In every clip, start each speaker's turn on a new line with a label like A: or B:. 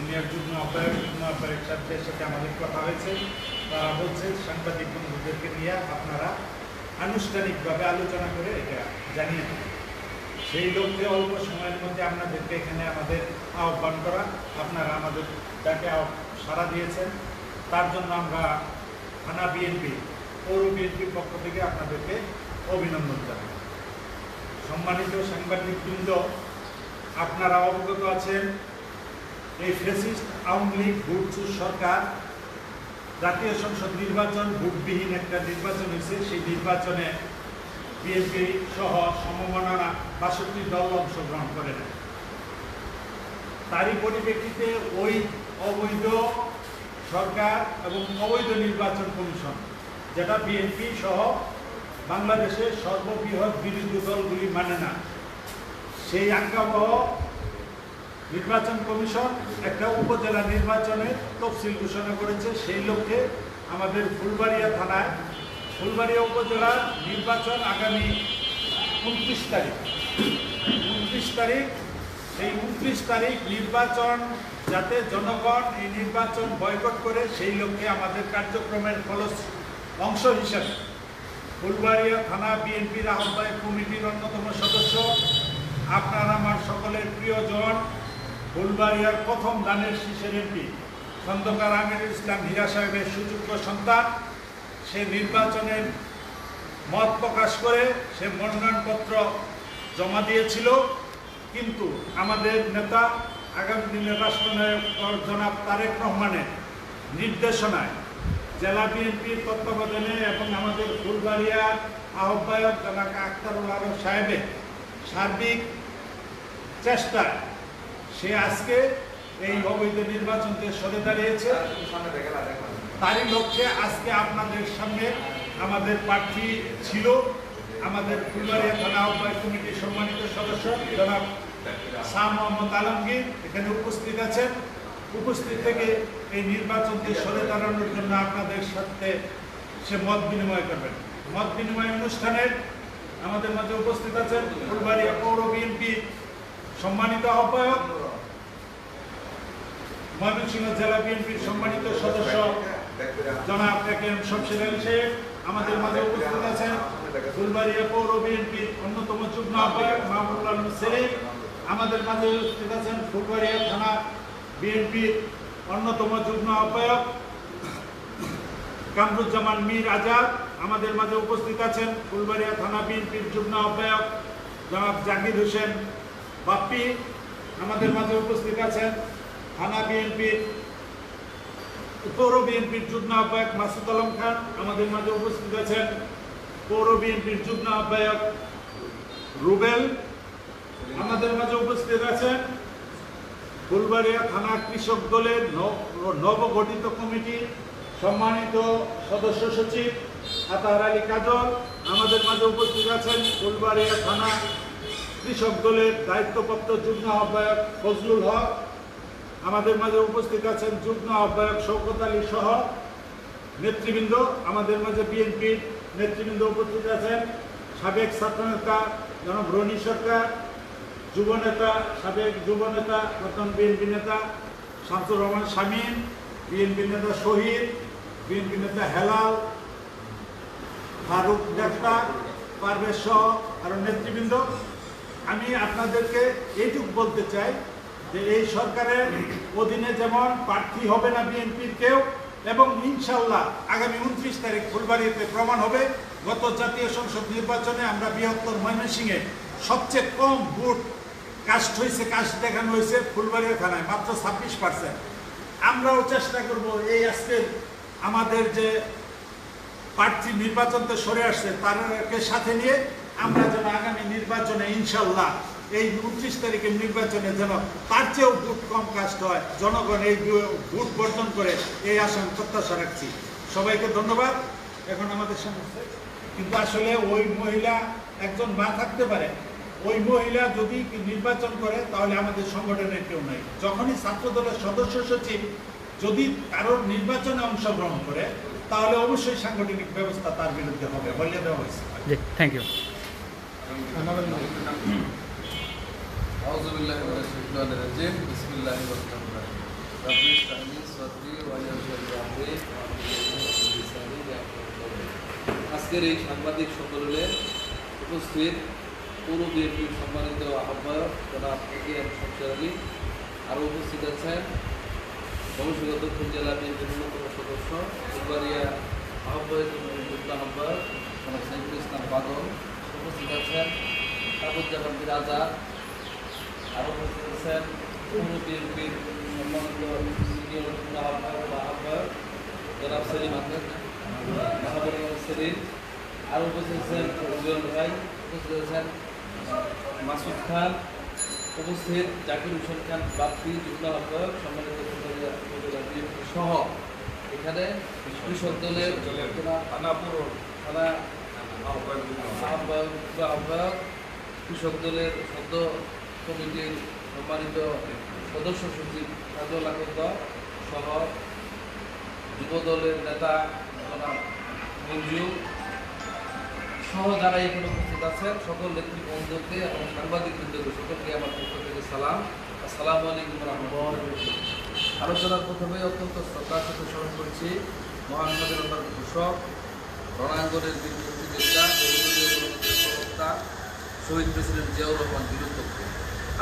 A: Senior যুগ্ম আহ্বায়ক যুগ্ম আহ্বায়ক সাথে আমাদের কথা হয়েছে তারা বলছে সাংবাদিক বন্ধুদেরকে নিয়ে আপনারা আনুষ্ঠানিকভাবে আলোচনা করে এটা জানিয়ে দেবেন সেই লক্ষ্যে অল্প সময়ের মধ্যে আপনাদেরকে এখানে আমাদের আহ্বান করা, আপনারা আমাদের আহ- সাড়া দিয়েছেন। তার জন্য আমরা থানা বিএনপি, পৌর বিএনপির পক্ষ থেকে আপনাদেরকে অভিনন্দন জানাই। সম্মানিত সাংবাদিকবৃন্দ, আপনারা অবগত আছেন এই ফেসিস্ট আওয়ামী লীগ ভোটচুর সরকার, জাতীয় সংসদ নির্বাচন, ভোটবিহীন একটা নির্বাচন হয়েছে। সেই নির্বাচনে বিএনপি সহ সমমনা বাষট্টি দল অংশগ্রহণ করে নেয় তারই পরিপ্রেক্ষিতে ওই অবৈধ সরকার এবং অবৈধ নির্বাচন কমিশন, যেটা বিএনপি সহ বাংলাদেশের সর্ববৃহৎ বিরোধী দলগুলি মানে না, সেই আজ্ঞাবহ নির্বাচন কমিশন একটা উপজেলা নির্বাচনের তফসিল ঘোষণা করেছে, সেই লক্ষ্যে আমাদের ফুলবাড়িয়া থানায়, ফুলবাড়িয়া উপজেলার নির্বাচন আগামী উনত্রিশ তারিখ। উনত্রিশ তারিখ, সেই উনত্রিশ তারিখ নির্বাচন যাতে জনগণ এই নির্বাচন বয়কট করে, সেই লক্ষ্যে আমাদের কার্যক্রমের ফলস অংশ হিসাবে ফুলবাড়িয়া থানা বিএনপির আহ্বায়ক কমিটির অন্যতম সদস্য, আপনার আমার সকলের প্রিয়জন ফুলবাড়িয়ার প্রথম দানের শীষের এমপি, খন্দকার আমির ইসলাম হীরা সাহেবের সুযোগ্য সন্তান। সে নির্বাচনের মত প্রকাশ করে সে মনোনয়নপত্র জমা দিয়েছিল। কিন্তু আমাদের নেতা, আগামী দিনের রাষ্ট্রনায়ক জনাব তারেক রহমানের নির্দেশনায় জেলা বিএনপির তত্ত্বাবধানে এবং আমাদের ফুলবাড়িয়ার আহ্বায়ক জনাব আখতারুল আলম সাহেবের সার্বিক চেষ্টায় সে আজকে এই অবৈধ নির্বাচনকে সরে দাঁড়িয়েছে। তারই লক্ষ্যে আজকে আপনাদের সামনে আমাদের প্রার্থী ছিল আমাদের ফুলবাড়িয়া থানা আহ্বায়ক কমিটির সম্মানিত সদস্য, জনাব শাহ মোহাম্মদ আলমগীর। এখানে উপস্থিত আছেন। উপস্থিত থেকে এই নির্বাচনকে সরে দাঁড়ানোর জন্য আপনাদের সাথে সে মত বিনিময় করবেন। মত বিনিময় অনুষ্ঠানের আমাদের মাঝে উপস্থিত আছেন ফুলবাড়িয়া পৌর বিএনপি সম্মানিত আহ্বায়ক ময়মনসিংহ জেলা বিএনপির সম্মানিত সদস্য জনাব এম শমশের আলী সাহেব, আমাদের মাঝে উপস্থিত আছেন ফুলবাড়িয়া পৌর বিএনপির অন্যতম যুগ্ম আহ্বায়ক মাহমুদুল আলম সেলিম আমাদের মাঝে উপস্থিত আছেন ফুলবাড়িয়া থানা বিএনপির অন্যতম যুগ্ম আহ্বায়ক কামরুজ্জামান মীর আজাদ। আমাদের মাঝে উপস্থিত আছেন ফুলবাড়িয়া থানা বিএনপির যুগ্ম আহ্বায়ক জনাব জাকির হোসেন বাপ্পি। আমাদের মাঝে উপস্থিত আছেন থানা বিএনপির পৌর বিএনপির যুগ্ম আহ্বায়ক মাসুদ আলম খান আমাদের মাঝে উপস্থিত আছেন। পৌর বিএনপির যুগ্ম আহ্বায়ক রুবেল আমাদের মাঝে উপস্থিত আছেন। ফুলবাড়িয়া থানা কৃষক দলের নব- নবগঠিত কমিটি সম্মানিত সদস্য সচিব আতার আলী কাজল আমাদের মাঝে উপস্থিত আছেন। ফুলবাড়িয়া থানা কৃষক দলের দায়িত্বপ্রাপ্ত যুগ্ম আহ্বায়ক ফজলুল হক আমাদের মাঝে উপস্থিত আছেন যুগ্ম আহ্বায়ক শৌকত আলী সহ নেতৃবৃন্দ। আমাদের মাঝে বিএনপির নেতৃবৃন্দ উপস্থিত আছেন। সাবেক ছাত্রনেতা জনাব রনি সরকার, যুব নেতা, সাবেক যুব নেতা বর্তমান বিএনপি নেতা শামসুর রহমান শামীম, বিএনপি নেতা শহীদ, বিএনপি নেতা হেলাল, ফারুক ডাক্তার, পারভেজ সহ আরও নেতৃবৃন্দ। আমি আপনাদেরকে এইটুক বলতে চাই যে এই সরকারের অধীনে যেমন প্রার্থী হবে না বিএনপির কেউ, এবং ইনশাল্লাহ আগামী উনত্রিশ তারিখ ফুলবাড়িতে প্রমাণ হবে। গত জাতীয় সংসদ নির্বাচনে আমরা বৃহত্তর ময়মনসিংহে সবচেয়ে কম ভোট কাস্ট হয়েছে, কাস্ট দেখানো হয়েছে ফুলবাড়িয়া থানায়, মাত্র ছাব্বিশ পার্সেন্ট আমরাও চেষ্টা করব এই আজকের আমাদের যে প্রার্থী নির্বাচনতে সরে আসছে তাদেরকে সাথে নিয়ে আমরা যেন আগামী নির্বাচনে, ইনশাল্লাহ, এই উনত্রিশ তারিখের নির্বাচনে যেন তার চেয়েও ভোট কম কাস্ট হয়, জনগণ এই ভোট বর্জন করে এই আমি প্রত্যাশা রাখছি। সবাইকে ধন্যবাদ। এখন আমাদের সমস্যা কিন্তু আসলে ওই মহিলা একজন মা থাকতে পারে। ওই মহিলা যদি নির্বাচন করে, তাহলে আমাদের সংগঠনের কেউ নাই। যখনই ছাত্র দলের সদস্য সচিব যদি কারোর নির্বাচনে অংশগ্রহণ করে, তাহলে অবশ্যই সাংগঠনিক ব্যবস্থা তার বিরুদ্ধে হবে। বলে দেওয়া হয়েছে।
B: থ্যাংক ইউ আজকের এই সাংবাদিক সম্মেলনে উপস্থিত পুরো বিএনপি সম্মানিত আহ্বায়ক জনাব একে এম আরও উপস্থিত আছেন ভবিষ্যৎ দক্ষিণ জেলা বিএনপির অন্যতম সদস্য আহ্বায়ক আহ্বায়ক সাইফুল ইসলাম বাদল আছেন আবুজ্জামান বিরাজা আরও উপস্থিত আছেন পৌর বিএনপির সম্মানিত সিনিয়র আহ্বায়ক জনাব সেলিম আহমেদ মাহবুব সেলিম আরও উপস্থিত আছেন উজ্জ্বল ভাই উপস্থিত আছেন মাসুদ খান উপস্থিত জাকির হোসেন খান বাপ্পি যুগ্ম আহ্বায়ক সম্মানিত সহ। এখানে
A: আনাপুর
B: থানা আহ্বায়ক কৃষক দলের সদ্য কমিটির সম্মানিত সদস্য সচিব কাজল আকন্দ সহ যুব দলের নেতা জনাব মঞ্জু সহ যারা এখানে উপস্থিত আছেন, সকল নেতৃবৃন্দকে এবং সাংবাদিক বৃন্দকে সকলকে আমার পক্ষ থেকে সালাম। আসসালামু আলাইকুম রহমতুল্লাহ। আলোচনার প্রথমে অত্যন্ত শ্রদ্ধার সাথে স্মরণ করছি মহান স্বাধীনতার ঘোষক, রণাঙ্গনের বীর মুক্তিযোদ্ধা বহুদলীয় জনগণের প্রবক্তা শহীদ প্রেসিডেন্ট জিয়াউর রহমান বীরত্বকে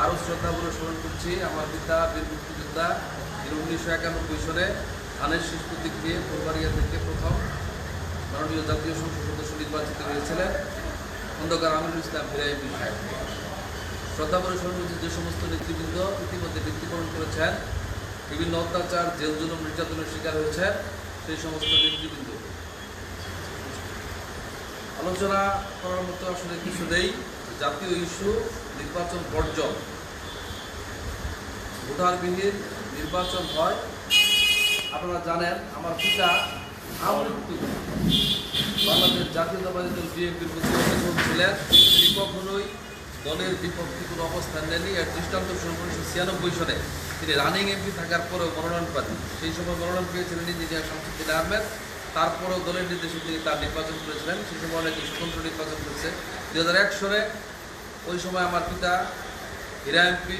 B: আরও শ্রদ্ধাভরে স্মরণ করছি আমার পিতা, বীর মুক্তিযোদ্ধা, যিনি উনিশশো একানব্বই সনে ধানের শীষ প্রতীক দিয়ে ফুলবাড়িয়া থেকে প্রথম মাননীয় জাতীয় সংসদ সদস্য নির্বাচিত হয়েছিলেন খন্দকার আমিরুল ইসলাম সাহেব। শ্রদ্ধাভরে স্মরণ করছি যে সমস্ত নেতৃবৃন্দ ইতিমধ্যে মৃত্যুবরণ করেছেন, বিভিন্ন অত্যাচার, জেল জুলুম, নির্যাতনের শিকার হয়েছে সেই সমস্ত নেতৃবৃন্দ। আলোচনা করার মতো আসলে কিছু নেই। জাতীয় ইস্যু, নির্বাচন বর্জন। ভোটারবিহীন নির্বাচন হয়। আপনারা জানেন, আমার পিতা আমৃত্যু। বাংলাদেশ জাতীয়তাবাদী দল বিএনপির প্রতি ছিলেন। তিনি কখনোই দলের বিপক্ষে কোনো অবস্থান নেননি। এর দৃষ্টান্ত স্বরূপ উনিশশো ছিয়ানব্বই সনে তিনি রানিং এমপি থাকার পরেও মনোনয়ন পান সেই সময় মনোনয়ন পেয়েছিলেন ইঞ্জিনিয়ার শামসুদ্দিন আহমেদ। তারপরেও দলের নির্দেশে তিনি তার নির্বাচন করেছিলেন। সেই সময় অনেকে স্বতন্ত্র নির্বাচন করেছে। দুই হাজার এক সনে ওই সময় আমার পিতা হীরা এমপি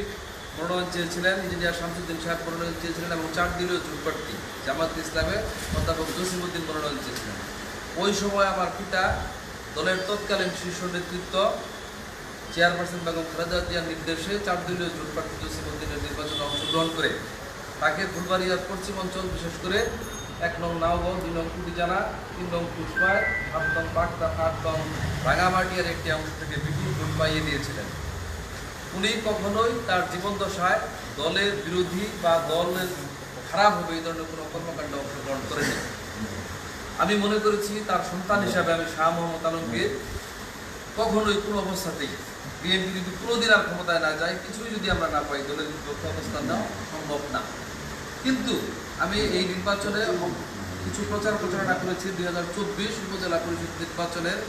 B: মনোনয়ন চেয়েছিলেন, ইঞ্জিনিয়ার শামসুদ্দিন সাহেব মনোনয়ন চেয়েছিলেন এবং চার দলীয় জোট প্রার্থী জামাত ইসলামে অধ্যাপক জসিমুদ্দিন মনোনয়ন চেয়েছিলেন। ওই সময় আমার পিতা দলের তৎকালীন শীর্ষ নেতৃত্ব চেয়ারপারসন বেগম খালেদা জিয়ার নির্দেশে চার দলীয় জোট প্রার্থী জসিমুদ্দিনের নির্বাচনে অংশগ্রহণ করে তাকে ফুলবাড়িয়ার পশ্চিম অঞ্চল বিশেষ করে এক নং নাওগাঁও দুই নং কুটিজানা তিন নং পুষ্পায় আট নং পাকদা আট নং রাঙামাটিয়ার একটি অংশ থেকে বিপুল ভোট পাইয়ে দিয়েছিলেন। উনি কখনোই তার জীবন দশায় দলের বিরোধী বা দলের খারাপ হবে এই ধরনের কোনো কর্মকাণ্ডে অংশগ্রহণ করেনি। আমি মনে করেছি তার সন্তান হিসাবে আমি শাহ মোহাম্মদ আলমগীর কখনোই কোনো অবস্থাতেই বিএনপি যদি কোনোদিন আর ক্ষমতায় না যায়, কিছুই যদি আমরা না পাই, দলের বিপক্ষে অবস্থান নেওয়া সম্ভব না। কিন্তু আমি এই নির্বাচনে কিছু প্রচার প্রচারণা করেছি দুই হাজার চব্বিশ উপজেলা পরিষদ নির্বাচনের।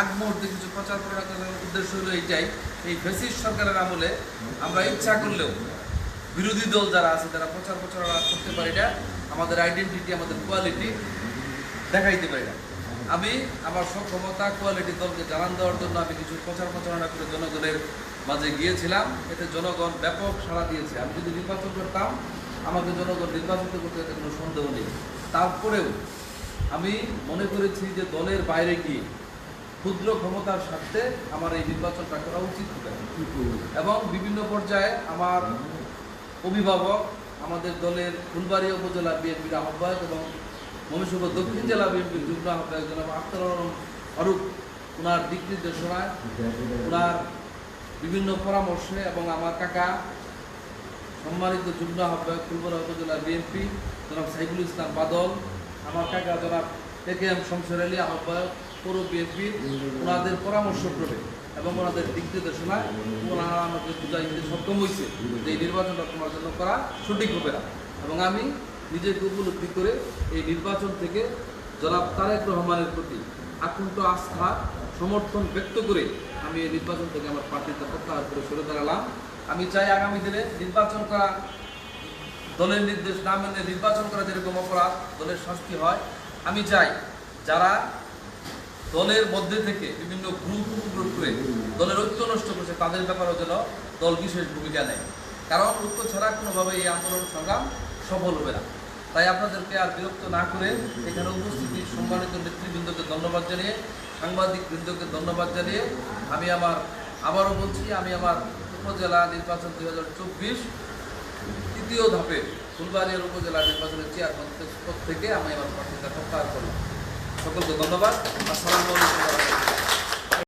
B: আগ মুহূর্তে কিছু প্রচার প্রচারণা করার উদ্দেশ্য হলো এইটাই, এই ফেসিস সরকারের আমলে আমরা ইচ্ছা করলেও বিরোধী দল যারা আছে, তারা প্রচার প্রচারণা করতে পারি না। আমাদের আইডেন্টিটি আমাদের কোয়ালিটি দেখাইতে পারি না। আমি আমার সক্ষমতা কোয়ালিটি দলকে জানান দেওয়ার জন্য আমি কিছু প্রচার প্রচারণা করে জনগণের মাঝে গিয়েছিলাম। এতে জনগণ ব্যাপক সাড়া দিয়েছে। আমি যদি নির্বাচন করতাম আমাকে জনগণ নির্বাচিত করতে কোনো সন্দেহ নেই। তারপরেও আমি মনে করেছি যে দলের বাইরে গিয়ে ক্ষুদ্র ক্ষমতার স্বার্থে আমার এই নির্বাচনটা করা উচিত হবে। এবং বিভিন্ন পর্যায়ে আমার অভিভাবক, আমাদের দলের ফুলবাড়ি উপজেলা বিএনপির আহ্বায়ক এবং মনুষ্যব দক্ষিণ জেলা বিএনপির যুগ্ম আহ্বায়ক জনাব আখতার ফারুক ওনার দিক নির্দেশনায় ওনার বিভিন্ন পরামর্শে এবং আমার কাকা সম্মানিত যুগ্ম আহ্বায়ক ফুলবাড়ি উপজেলা বিএনপি, জনাব সাইফুল ইসলাম বাদল, আমার কাকা জনাব এ কে এম শমশের আলী আহ্বায়ক, পৌর বিএনপির ওনাদের পরামর্শ ক্রমে এবং ওনাদের দিক নির্দেশনায় ওনারা আমাকে বুঝাই দিতে সক্ষম হয়েছে যে এই নির্বাচনটা তোমার জন্য করা সঠিক হবে না। এবং আমি নিজেকে উপলব্ধি করে এই নির্বাচন থেকে জনাব তারেক রহমানের প্রতি আকুণ্ঠ আস্থা, সমর্থন ব্যক্ত করে আমি এই নির্বাচন থেকে আমার প্রার্থীতে প্রত্যাহার করে সরে দাঁড়ালাম আমি চাই আগামী দিনে নির্বাচন করা, দলের নির্দেশ না মেনে নির্বাচন করা যেরকম অপরাধ, দলের শাস্তি হয়। আমি চাই যারা দলের মধ্যে থেকে বিভিন্ন গ্রুপ গ্রুপ করে দলের ঐক্য নষ্ট করছে, তাদের ব্যাপারেও যেন দল বিশেষ ভূমিকা নেয়। কারণ ঐক্য ছাড়া কোনোভাবে এই আন্দোলন সংগ্রাম সফল হবে না। তাই আপনাদেরকে আর বিরক্ত না করে এখানে উপস্থিতি সম্মানিত নেতৃবৃন্দকে ধন্যবাদ জানিয়ে সাংবাদিক বৃন্দকে ধন্যবাদ জানিয়ে আমি আমার, আবারও বলছি, আমি আমার উপজেলা নির্বাচন দুই হাজার চব্বিশ তৃতীয় ধাপে ফুলবাড়িয়ার উপজেলা নির্বাচনের চেয়ারম্যান পদ থেকে আমি আমার প্রার্থীতা প্রত্যাহার করলাম সকলকে ধন্যবাদ আসসালামু আলাইকুম।